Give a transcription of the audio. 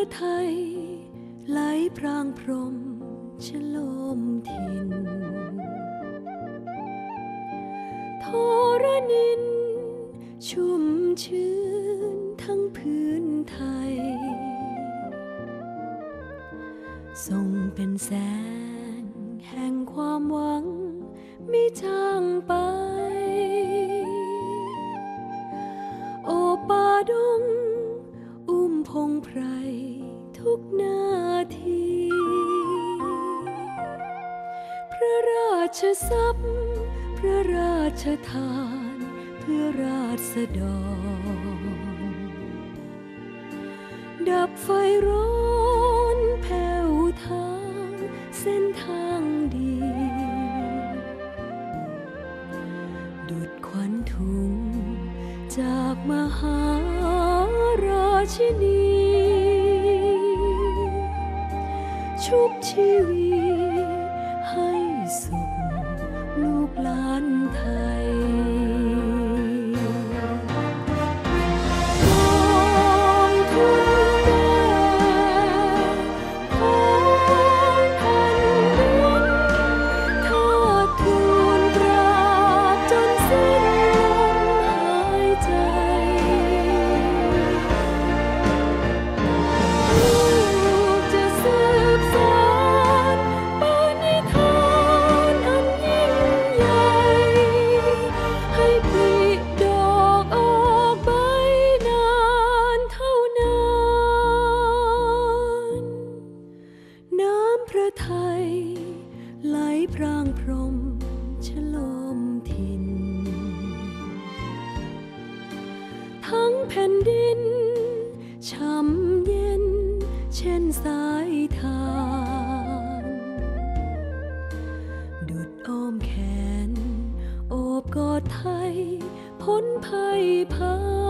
ประไทย ไหลพรางพรมชโลมทินทรนิน ชุ่มชื้นทั้งพื้นไทย ทรงเป็นแสงแห่งความหวังไม่จางไป โอป่าดง พงไพรทุกนาที พระราชทรัพย์ พระราชทาน เพื่อราษฎร ดับไฟร้อนแผ่วทาง เส้นทางดี ดุดควันถุงจากมหารา ชินีชุบชีวีให้สุขลูกหลานไทย ระไทย ไหลพรางพรมชโลมทินทั้งแผ่นดินช่ำเย็น เช่นสายทานดุดอ้อมแขน โอบกอดไทย พ้นภัยพา